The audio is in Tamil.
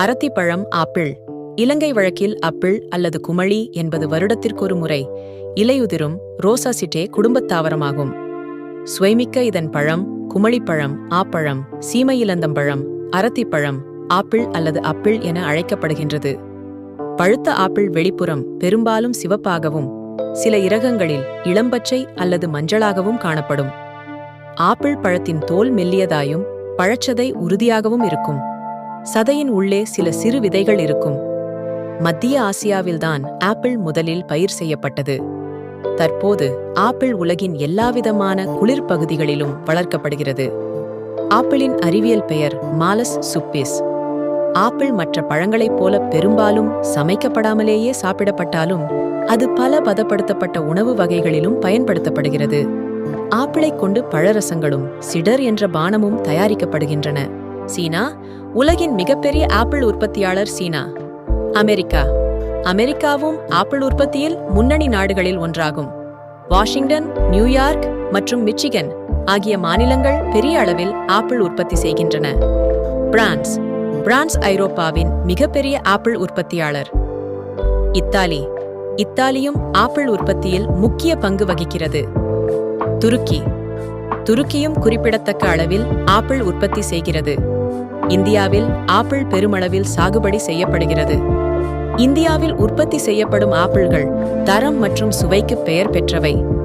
அரத்திப்பழம் ஆப்பிள். இலங்கை வழக்கில் அப்பிள் அல்லது குமளி என்பது வருடத்திற்கொரு முறை இலையுதிரும் ரோசாசிட்டே குடும்பத் தாவரமாகும். சுவைமிக்க இதன் பழம் குமளிப்பழம் ஆப்பழம் சீமையிலந்தம்பழம் அரத்திப்பழம் ஆப்பிள் அல்லது அப்பிள் என அழைக்கப்படுகின்றது. பழுத்த ஆப்பிள் வெளிப்புறம் பெரும்பாலும் சிவப்பாகவும் சில இரகங்களில் இளம்பச்சை அல்லது மஞ்சளாகவும் காணப்படும். ஆப்பிள் பழத்தின் தோல் மெல்லியதாயும் பழச்சதை உறுதியாகவும் இருக்கும். சதையின் உள்ளே சில சிறு விதைகள் இருக்கும். மத்திய ஆசியாவில்தான் ஆப்பிள் முதலில் பயிர் செய்யப்பட்டது. தற்போது ஆப்பிள் உலகின் எல்லாவிதமான குளிர் பகுதிகளிலும் வளர்க்கப்படுகிறது. ஆப்பிளின் அறிவியல் பெயர் மாலஸ் சுப்பிஸ். ஆப்பிள் மற்ற பழங்களைப் போல பெரும்பாலும் சமைக்கப்படாமலேயே சாப்பிடப்பட்டாலும் அது பல பதப்படுத்தப்பட்ட உணவு வகைகளிலும் பயன்படுத்தப்படுகிறது. ஆப்பிளைக் கொண்டு பழரசங்களும் சிடர் என்ற பானமும் தயாரிக்கப்படுகின்றன. சீனா உலகின் மிகப்பெரிய ஆப்பிள் உற்பத்தியாளர் சீனா. அமெரிக்கா. அமெரிக்காவும் ஆப்பிள் உற்பத்தியில் முன்னணி நாடுகளில் ஒன்றாகும். வாஷிங்டன் நியூயார்க் மற்றும் மிச்சிகன் ஆகிய மாநிலங்கள் பெரிய அளவில் ஆப்பிள் உற்பத்தி செய்கின்றன. பிரான்ஸ். பிரான்ஸ் ஐரோப்பாவின் மிகப்பெரிய ஆப்பிள் உற்பத்தியாளர். இத்தாலி. இத்தாலியும் ஆப்பிள் உற்பத்தியில் முக்கிய பங்கு வகிக்கிறது. துருக்கி. துருக்கியும் குறிப்பிடத்தக்க அளவில் ஆப்பிள் உற்பத்தி செய்கிறது. இந்தியாவில் ஆப்பிள் பெருமளவில் சாகுபடி செய்யப்படுகிறது. இந்தியாவில் உற்பத்தி செய்யப்படும் ஆப்பிள்கள் தரம் மற்றும் சுவைக்கு பெயர் பெற்றவை.